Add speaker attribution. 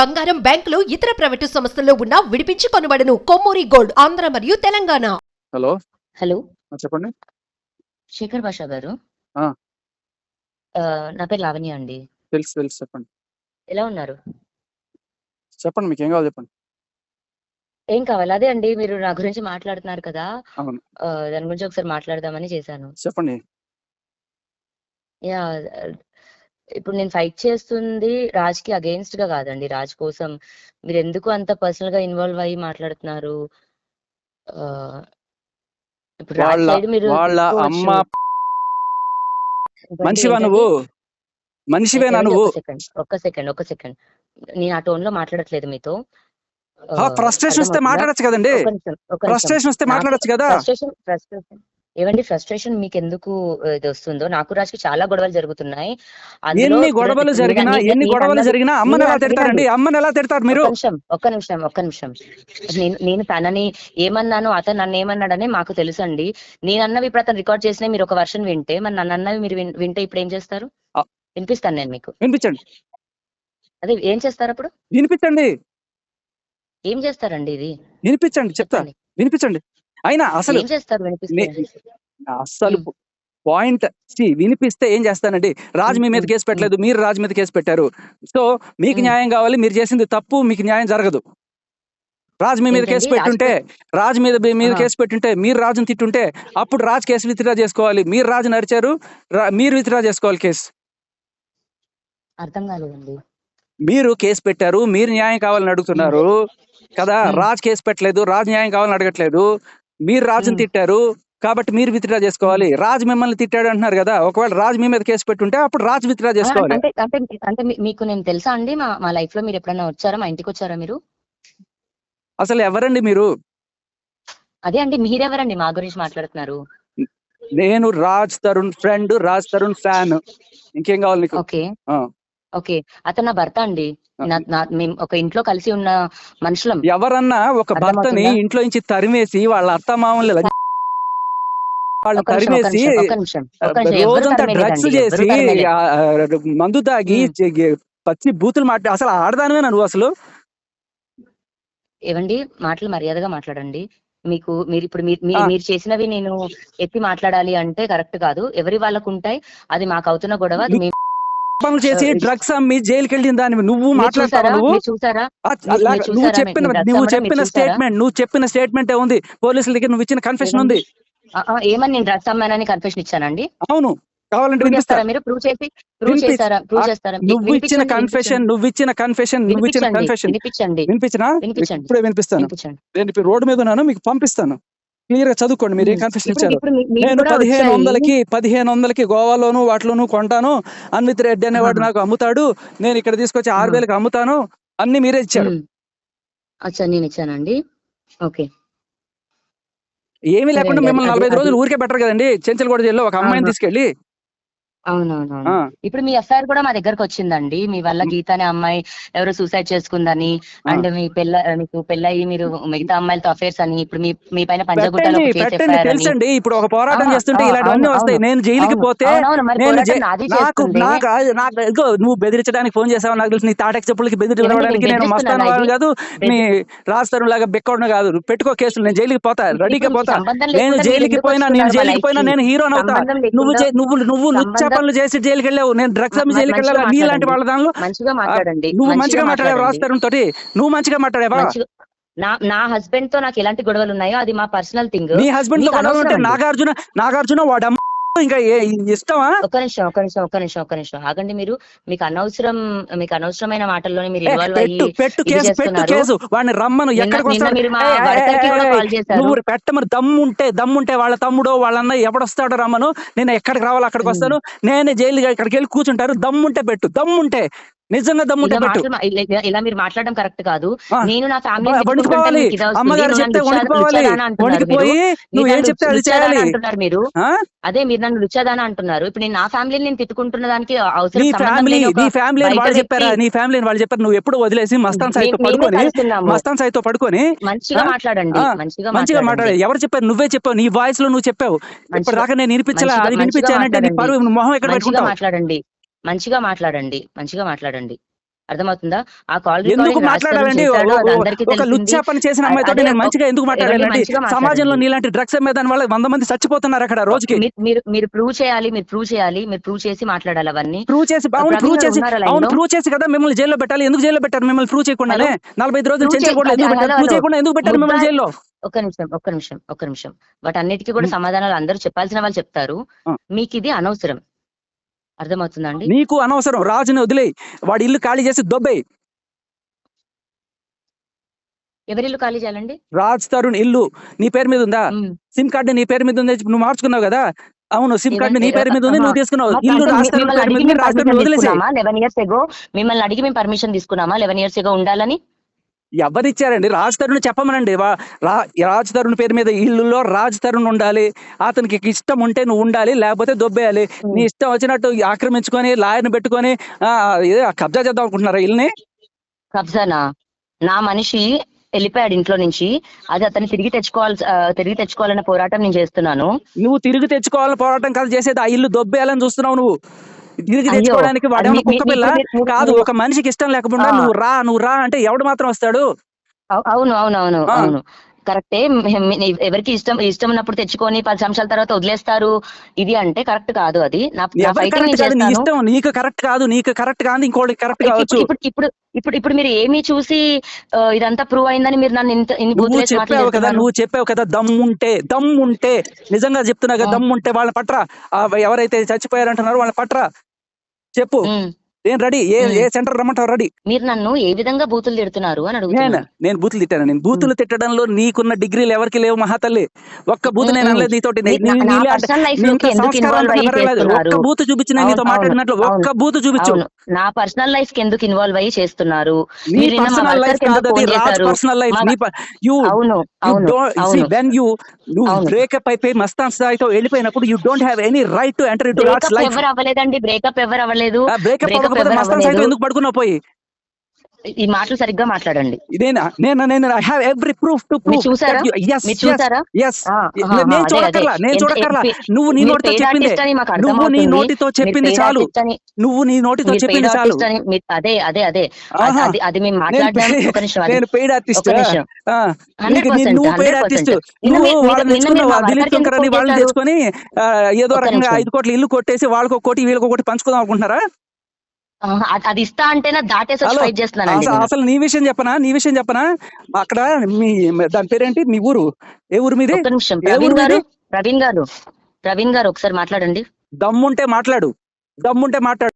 Speaker 1: బంగారం బ్యాంకులు ఇతర ప్రైవేటు సంస్థల్లో ఉన్న విడిపించి కొనబడను. కొమ్మూరి గోల్డ్ ఆంధ్ర మరియు తెలంగాణ.
Speaker 2: హలో.
Speaker 3: హలో.
Speaker 2: చెప్పండి.
Speaker 3: శేఖర్ భాషా గారు.
Speaker 2: ఆ.
Speaker 3: ఆ, నా పేరు లావణ్య అండి.
Speaker 2: తెలుసు తెలుసు చెప్పండి.
Speaker 3: ఎలా ఉన్నారు?
Speaker 2: చెప్పండి మీకు ఏం కావాలి చెప్పండి.
Speaker 3: ఏం కావాలి? అదే అండి మీరు నా గురించి మాట్లాడుతున్నారు కదా.
Speaker 2: అవును.
Speaker 3: ఆ, దాని గురించి ఒకసారి మాట్లాడదామని చేశాను.
Speaker 2: చెప్పండి.
Speaker 3: యా ఇప్పుడు నేను ఫైట్ చేస్తుంది రాజ్కి అగేన్స్ట్గా కాదండి. రాజ్ కోసం మీరు ఎందుకు అంత పర్సనల్గా ఇన్వాల్వ్ అయ్యి మాట్లాడుతున్నారు? ఆ, ఇప్పుడు రాజ్
Speaker 2: వాళ్ళ
Speaker 3: సైడ్ మీరు
Speaker 2: వాళ్ళ
Speaker 3: తీసుకోవచ్చు.
Speaker 2: అమ్మ
Speaker 3: ఏంటండి,
Speaker 2: మనిషివా
Speaker 3: ఏంటండి?
Speaker 2: నువ్వు? మనిషివేనా
Speaker 3: ఏమండి,
Speaker 2: నువ్వు?
Speaker 3: ఒక్క సెకండ్ ఒక్క సెకండ్ ఒక్క సెకండ్ నేను ఆ టోన్లో మాట్లాడట్లేదు మీతో.
Speaker 2: ఫ్రస్ట్రేషన్ వస్తే మాట్లాడచ్చు కదండి. ఫ్రస్ట్రేషన్ వస్తే మాట్లాడచ్చు కదా.
Speaker 3: ఫ్రస్ట్రేషన్ ఫ్రస్ట్రేషన్ ఏవండి ఫ్రస్ట్రేషన్ మీకు ఎందుకు ఇది వస్తుందో? నాకు రాజుకి చాలా గొడవలు జరుగుతున్నాయి.
Speaker 2: ఎన్ని
Speaker 3: నేను-
Speaker 2: గొడవలు జరిగినా
Speaker 3: నేను-
Speaker 2: ఎన్ని
Speaker 3: నేను
Speaker 2: గొడవలు జరిగినా అమ్మని ఎలా తిడతారండి? అమ్మని ఎలా తిడతారు మీరు?
Speaker 3: ఒక్క నిమిషం ఒక్క నిమిషం ఒక్క నిమిషం. నేను నేను తనని ఏమన్నాను అతను నన్ను ఏమన్నాడని మాకు తెలుసు అండి నేను అన్నవి ఇప్పుడు అతను రికార్డ్ చేసిన మీరు ఒక వర్షన్ వింటే మరి నన్ను అన్నవి మీరు వింటే ఇప్పుడు ఏం చేస్తారు. వినిపిస్తాను నేను మీకు.
Speaker 2: వినిపించండి.
Speaker 3: అదే ఏం చేస్తారు అప్పుడు?
Speaker 2: వినిపించండి.
Speaker 3: ఏం చేస్తారండి ఇది?
Speaker 2: వినిపించండి చెప్తా.
Speaker 3: చెప్పండి.
Speaker 2: వినిపించండి. అయినా అసలు అసలు పాయింట్ వినిపిస్తే ఏం చేస్తానండి? రాజ్ మీ మీద. కేసు పెట్టలేదు మీరు రాజ్ మీద కేసు పెట్టారు. సో మీకు. న్యాయం కావాలి మీరు చేసింది తప్పు మీకు న్యాయం జరగదు. రాజ్ మీ మీద కేసు? పెట్టుంటే రాజ్ మీద మీద. కేసు పెట్టుంటే మీరు రాజుని తిట్టుంటే అప్పుడు రాజ్ కేసు విత్డ్రా చేసుకోవాలి. మీరు రాజు నరిచారు రా- మీరు విత్డ్రా చేసుకోవాలి కేసు.
Speaker 3: అర్థం కాలేదండి.
Speaker 2: మీరు కేసు పెట్టారు మీరు న్యాయం కావాలని అడుగుతున్నారు. కదా. రాజ్ కేసు పెట్టలేదు రాజ్ న్యాయం కావాలని అడగట్లేదు. మీరు రాజుని. తిట్టారు కాబట్టి మీరు విత్డ్రా చేసుకోవాలి. రాజ్ మిమ్మల్ని తిట్టాడు అంటున్నారు కదా ఒకవేళ రాజ్ మీ మీద కేసు పెట్టుంటే అప్పుడు రాజ్ విత్డ్రా చేసుకోవాలి.
Speaker 3: అంటే అంటే మీకు నేను తెలుసా అండి మా మా లైఫ్లో మీరు ఎప్పుడైనా వచ్చారా మా ఇంటికి వచ్చారా మీరు?
Speaker 2: అసలు ఎవరండి మీరు?
Speaker 3: అదే అండి మీరెవరండి మా గురించి మాట్లాడుతున్నారు?
Speaker 2: నేను రాజ్ తరుణ్ ఫ్రెండ్ రాజ్ తరుణ్ ఫ్యాన్. ఇంకేం కావాలి నీకు?
Speaker 3: ఓకే. ఓకే. అతను నా భర్త అండి. మేము ఒక ఇంట్లో కలిసి ఉన్న మనుషులం.
Speaker 2: ఎవరన్నా ఒక భర్తని? ఇంట్లో నుంచి తరిమేసి వాళ్ళ అత్త మామూలు వాళ్ళు తరిమేసి రోజంతా డ్రగ్స్ చేసి మందు తాగి పచ్చి బూతులు మాట్లా అసలు ఆడదానివేనా నువ్వు అసలు?
Speaker 3: ఏవండి? మాటలు మర్యాదగా మాట్లాడండి. మీకు మీరు ఇప్పుడు మీరు చేసినవి నేను ఎత్తి మాట్లాడాలి అంటే కరెక్ట్ కాదు. ఎవరి వాళ్ళకు ఉంటాయి అది మాకు అవుతున్న గొడవ
Speaker 2: పనులు చేసి డ్రగ్స్ అమ్మి జైలుకి వెళ్ళిన దాన్ని నువ్వు మాట్లాడతావా నువ్వు? నువ్వు? చెప్పిన నువ్వు చెప్పిన? స్టేట్మెంట్ నువ్వు చెప్పిన స్టేట్మెంట్ ఉంది? పోలీసుల దగ్గర నువ్వు ఇచ్చిన కన్ఫెషన్ ఉంది.
Speaker 3: ఏమని నేను డ్రగ్స్ అమ్మానని కన్ఫెషన్ ఇచ్చానండి?
Speaker 2: అవును కావాలంటే
Speaker 3: ప్రూవ్
Speaker 2: వినిపిస్తా.
Speaker 3: చేస్తారా మీరు? ప్రూవ్ చేసి ప్రూవ్ చేస్తారా? ప్రూవ్ చేస్తారా?
Speaker 2: నువ్వు ఇచ్చిన కన్ఫెషన్ నువ్వు ఇచ్చిన కన్ఫెషన్ నువ్వు ఇచ్చిన కన్ఫెషన్
Speaker 3: వినిపించండి.
Speaker 2: వినిపించినా. ఇప్పుడే వినిపిస్తాను. నేను ఇప్పుడు రోడ్డు మీద ఉన్నాను మీకు పంపిస్తాను. క్లియర్గా చదువుకోండి మీరు ఏం. కన్ఫెషన్
Speaker 3: ఇప్పుడు
Speaker 2: ఇచ్చారు నేను పదిహేను. వందలకి పదిహేను వందలకి గోవాలోను వాటిలోను కొంటాను అన్విత్ రెడ్డి అనేవాడు. నాకు అమ్ముతాడు నేను ఇక్కడ తీసుకొచ్చి ఆరు. వేలకు అమ్ముతాను అన్ని మీరే ఇచ్చారు.
Speaker 3: అచ్చా నేను ఇచ్చానండి ఓకే
Speaker 2: ఏమీ లేకుండా మిమ్మల్ని నలభై రోజులు ఊరికే బెటర్ కదండి చెంచల్ కూడా జైల్లో ఒక అమ్మాయిని
Speaker 3: ఆహా.
Speaker 2: ఆ,
Speaker 3: ఇప్పుడు మీ ఎఫ్ఐఆర్ కూడా మా దగ్గరకు వచ్చిందండి మీ వల్ల గీత అనే అమ్మాయి ఎవరో సూసైడ్ చేసుకుందని. అండ్ మీ పెళ్ళ మీకు పెళ్ళయి మీరు మిగతా అమ్మాయిలతో అఫేర్స్ అని ఇప్పుడు మీ మీ పైన పంజగుట్టలో
Speaker 2: తెలుసండి. ఇప్పుడు ఒక పోరాటం చేస్తుంటే ఇలాంటివన్నీ వస్తాయి. నేను జైలుకి పోతే
Speaker 3: అవునవును,
Speaker 2: నాకు ఇదిగో నువ్వు బెదిరించడానికి ఫోన్ చేసావు నాకు తెలుసు. నీ తాటకి చెప్పులకి బెదిరించడానికి
Speaker 3: నేను
Speaker 2: మస్తాను వాడు? కాదు. నీ రాస్తారు లాగా బెక్కడం కాదు. పెట్టుకో కేసులు. నేను జైలుకి పోతా. రెడీగా పోతా. నేను జైలుకి పోయినా నేను జైలుకి పోయినా నేను? హీరోని అవుతా. నువ్వు నువ్వు నువ్వు
Speaker 3: సంబంధం-
Speaker 2: పనులు చేసి జైలుకి వెళ్ళావు నేను డ్రగ్స్ అమ్మి జైలుకి
Speaker 3: మంచిగా
Speaker 2: వెళ్ళాలి నీలాంటి వాళ్ళ దానిలో?
Speaker 3: మంచిగా మాట్లాడండి.
Speaker 2: నువ్వు మంచిగా మాట్లాడావు
Speaker 3: మాట్లాడండి.
Speaker 2: రాస్తారు తోటి నువ్వు మంచిగా మాట్లాడావా?
Speaker 3: నా నా హస్బెండ్తో నాకు ఎలాంటి గొడవలు ఉన్నాయో అది మా పర్సనల్ థింగ్
Speaker 2: నీ హస్బెండ్తో
Speaker 3: నీకు
Speaker 2: గొడవ ఉంటే. నాగార్జున నాగార్జున వాడు అమ్మ ఇంకా ఇష్టమా?
Speaker 3: ఒక నిమిషం ఒక నిమిషం ఒక నిమిషం ఒక నిమిషం. ఆగండి మీరు. మీకు అనవసరం మీకు అనవసరమైన మాటల్లోనే మీరు ఇన్వాల్వ్
Speaker 2: పెట్టు
Speaker 3: అయ్యి
Speaker 2: పెట్టు కేసు పెట్టు. కేసు. వాడిని రమ్మను
Speaker 3: నిన్న-
Speaker 2: ఎక్కడికి
Speaker 3: నిన్న
Speaker 2: వస్తాడు?
Speaker 3: మీరు మా
Speaker 2: ఏయ్, ఏయ్,
Speaker 3: భర్తకి కూడా
Speaker 2: ఏయ్,
Speaker 3: కాల్ చేశారు.
Speaker 2: నువ్వు పెట్టమని దమ్ముంటే దమ్ముంటే వాళ్ళ తమ్ముడో వాళ్ళన్న ఎవడొస్తాడో రమ్మను. నేను ఎక్కడికి రావాలి అక్కడికి. వస్తాను. నేనే జైలు ఇక్కడికి వెళ్ళి కూర్చుంటారు దమ్ముంటే పెట్టు దమ్ముంటే. నిజంగా దమ్ముంటే
Speaker 3: ఇలా
Speaker 2: పెట్టు.
Speaker 3: మీరు మాట్లాడడం కరెక్ట్ కాదు. నేను నా ఫ్యామిలీ
Speaker 2: వణికిపోవాలి అమ్మగారు చెప్తే వణికిపోవాలి వణికిపోయి నువ్వు ఏం చెప్తే అది చేయాలి.
Speaker 3: అంటున్నారు మీరు? అదే మీరు నన్ను రుచదానా అంటున్నారు. ఇప్పుడు నేను నా ఫ్యామిలీని నేను తిట్టుకుంటున్న దానికి అవసరం
Speaker 2: నీ ఫ్యామిలీ నీ ఫ్యామిలీ వాళ్ళు చెప్పారా? నీ ఫ్యామిలీ వాళ్ళు చెప్పారు. నువ్వు ఎప్పుడు వదిలేసి మస్తాన్ సాయితో పడుకొని. మస్తాన్ సాయితో పడుకొని
Speaker 3: మంచిగా? మాట్లాడండి. మంచిగా
Speaker 2: మంచిగా మాట్లాడే ఎవరు చెప్పారు? నువ్వే చెప్పావు. నీ వాయిస్లో నువ్వు చెప్పావు. ఇప్పుడు దాకా నేను వినిపించలే అది వినిపించానంటే నీ. పరువు మొహం ఎక్కడ పెట్టుకుంటావు?
Speaker 3: మాట్లాడండి. మంచిగా మాట్లాడండి మంచిగా మాట్లాడండి. అర్థమవుతుందా? ఆ కాల్
Speaker 2: ఎందుకు మాట్లాడాలండి? ఒక లుచ్చా పని చేసిన అమ్మాయితో నేను మంచిగా ఎందుకు మాట్లాడాలండి సమాజంలో. నీలాంటి డ్రగ్స్ అమ్మేదాని వల్ల వంద మంది చచ్చిపోతున్నారు అక్కడ రోజుకి.
Speaker 3: మీరు మీరు ప్రూవ్ చేయాలి మీరు ప్రూవ్ చేయాలి మీరు ప్రూవ్ చేసి మాట్లాడాలి అవన్నీ.
Speaker 2: ప్రూవ్ చేసి అవును ప్రూవ్ చేసి అవును? ప్రూవ్ చేసి కదా మిమ్మల్ని జైల్లో పెట్టాలి. ఎందుకు జైల్లో పెట్టారు మిమ్మల్ని ప్రూవ్ చేయకుండానే? నలభై ఐదు రోజులు చెంచకూడదు ఎందుకు పెట్టారు? ప్రూవ్. చేయకుండా ఎందుకు పెట్టారు మిమ్మల్ని జైల్లో?
Speaker 3: ఒక్క నిమిషం ఒక్క నిమిషం ఒక్క నిమిషం. వాటన్నిటికీ కూడా. సమాధానాలు అందరూ చెప్పాల్సిన వాళ్ళు చెప్తారు. మీకు ఇది అనవసరం. అర్థమవుతుందా అండి
Speaker 2: నీకు అనవసరం. రాజుని వదిలేయి. వాడి ఇల్లు ఖాళీ చేసి దొబ్బేయి.
Speaker 3: ఎవరిల్లు ఖాళీ చేయాలండి?
Speaker 2: రాజ్ తరుణ్ ఇల్లు. నీ పేరు మీద ఉందా. సిమ్ కార్డు నీ పేరు మీద ఉంది నువ్వు మార్చుకున్నావు కదా? అవును సిమ్ కార్డు నీ పేరు మీద ఉంది. నువ్వు తీసుకున్నావు. ఇల్లు
Speaker 3: మిమ్మల్ని అడిగి మేము పర్మిషన్ తీసుకున్నామా? లెవెన్ ఇయర్స్ ఎగో ఉండాలని?
Speaker 2: ఎవరిచ్చారండి? రాజ్ తరుణ్ చెప్పమనండి రాజ్ తరుణ్ పేరు మీద ఇల్లులో రాజ్ తరుణ్ ఉండాలి. అతనికి ఇష్టం ఉంటే నువ్వు ఉండాలి లేకపోతే దొబ్బేయాలి. నీ ఇష్టం వచ్చినట్టు ఆక్రమించుకొని లాయర్ని పెట్టుకొని కబ్జా చేద్దాం అనుకుంటున్నారా ఇల్లుని
Speaker 3: కబ్జానా? నా మనిషి వెళ్ళిపోయాడు ఇంట్లో నుంచి. అది అతన్ని తిరిగి తెచ్చుకోవాలి తిరిగి తెచ్చుకోవాలనే పోరాటం నేను చేస్తున్నాను.
Speaker 2: నువ్వు తిరిగి తెచ్చుకోవాలని పోరాటం కాదు చేసేది ఆ ఇల్లు దొబ్బేయాలని చూస్తున్నావు నువ్వు. తిరిగి తెచ్చుకోవడానికి వాడేమో కుక్క పిల్ల కాదు ఒక మనిషికి ఇష్టం లేకుండా
Speaker 3: ఆ.
Speaker 2: నువ్వు రా నువ్వు రా అంటే ఎవడు మాత్రం వస్తాడు?
Speaker 3: అవు- అవును అవును అవును. అవును. కరెక్టే. ఎవరికి ఇష్టం ఇష్టం ఉన్నప్పుడు తెచ్చుకొని పది సంవత్సరాల తర్వాత వదిలేస్తారు. ఇది అంటే కరెక్ట్ కాదు అది.
Speaker 2: ఇష్టం. నీకు కరెక్ట్ కాదు నీకు కరెక్ట్ కాదు ఇంకోటి కరెక్ట్ కావచ్చు.
Speaker 3: ఇప్పుడు ఇప్పుడు ఇప్పుడు ఇప్పుడు మీరు ఏమి చూసి ఇదంతా ప్రూవ్ అయిందని మీరు నన్ను ఇంత
Speaker 2: నువ్వు చెప్పావు కదా నువ్వు చెప్పావు కదా దమ్ముంటే దమ్ముంటే. నిజంగా చెప్తున్నా కదా. దమ్ముంటే వాళ్ళ పట్ర. ఎవరైతే చచ్చిపోయారంటున్నారో వాళ్ళ పట్ర. చెప్పు. నేను రెడీ. ఏ. ఏ సెంటర్ రమ్మంటావు? రెడీ.
Speaker 3: మీరు నన్ను ఏ విధంగా బూతులు తిడుతున్నారు అని
Speaker 2: నేను
Speaker 3: అడుగుతున్నాను.
Speaker 2: నేను బూతులు తిట్టాను. నేను బూతులు తిట్టడంలో నీకున్న డిగ్రీలు ఎవరికి లేవు మహాతల్లి. ఒక్క బూతు నేను. అనలేదు నీతోటి. నా-
Speaker 3: నీ-
Speaker 2: నా నీలాంటి-
Speaker 3: లోకి ఎందుకు అయ్యి. చేస్తున్నారు
Speaker 2: ఒక్క బూతు చూపించి నేను నీతో
Speaker 3: అవును,
Speaker 2: మాట్లాడినట్లు
Speaker 3: అవును,
Speaker 2: ఒక్క బూతు చూపించు.
Speaker 3: అవును. నా పర్సనల్ లైఫ్కి ఎందుకు ఇన్వాల్వ్ అయ్యి చేస్తున్నారు?
Speaker 2: నీ
Speaker 3: మీరు నిన్న మా
Speaker 2: పర్సనల్ లైఫ్
Speaker 3: వర్కర్కి ఎందుకు
Speaker 2: కాదు అది
Speaker 3: ఫోన్
Speaker 2: రాజ్
Speaker 3: చేశారు?
Speaker 2: పర్సనల్ లైఫ్
Speaker 3: మా-
Speaker 2: నీ యూ
Speaker 3: అవును అవును అవును.
Speaker 2: వెన్ యూ నువ్వు
Speaker 3: అవును.
Speaker 2: బ్రేకప్ అయిపోయి మస్తాన్ స్థాయితో వెళ్ళిపోయినప్పుడు you don't have any right to enter into Raj
Speaker 3: breakup
Speaker 2: life
Speaker 3: ఎవరు అవ్వలేదండి? బ్రేకప్ ఎవరు అవ్వలేదు?
Speaker 2: బ్రేకప్
Speaker 3: breakup ఎవరు
Speaker 2: మస్తాన్. ఎందుకు పడుకున్నావు పోయి?
Speaker 3: ఈ మాటలు సరిగ్గా మాట్లాడండి.
Speaker 2: ఇదేనా? నేను నేను I have every proof to proof
Speaker 3: చూసారా? మీరు చూసారా?
Speaker 2: ఎస్ నేను
Speaker 3: అదే.
Speaker 2: నేను
Speaker 3: ఎంత-
Speaker 2: నువ్వు నీ నోటితో చెప్పింది. నువ్వు నీ. నోటితో చెప్పింది చాలు. నువ్వు నీ నోటితో చెప్పింది చాలు.
Speaker 3: అదే అదే అదే. అది- మేము
Speaker 2: నేను పెయిడ్ ఆర్టిస్ట్
Speaker 3: ఒక నిమిషం. 100%,
Speaker 2: నువ్వు పెయిడ్
Speaker 3: 100%.
Speaker 2: ఆర్టిస్ట్ నువ్వు వాళ్ళని తెచ్చుకున్నావు దిలీప్ శంకర్ అని వాళ్ళని? తెచ్చుకొని ఏదో రకంగా. ఐదు కోట్లు ఇల్లు కొట్టేసి వాళ్ళకి ఒక కోటి వీళ్ళకి ఒక కోటి పంచుకుందాం అనుకుంటున్నారా?
Speaker 3: అది- ఇస్తా అంటేనే దాటేసి ఫైట్ చేస్తున్నానండి
Speaker 2: అసలు నీ విషయం చెప్పనా? నీ విషయం చెప్పనా? అక్కడ మీ దాని పేరేంటి? మీ ఊరు? ఏ ఊరు మీది?
Speaker 3: నిమిషం. ప్రవీణ్ గారు
Speaker 2: మీది
Speaker 3: ప్రవీణ్ గారు ప్రవీణ్ గారు ఒకసారి మాట్లాడండి.
Speaker 2: దమ్ముంటే మాట్లాడు. దమ్ముంటే మాట్లాడు.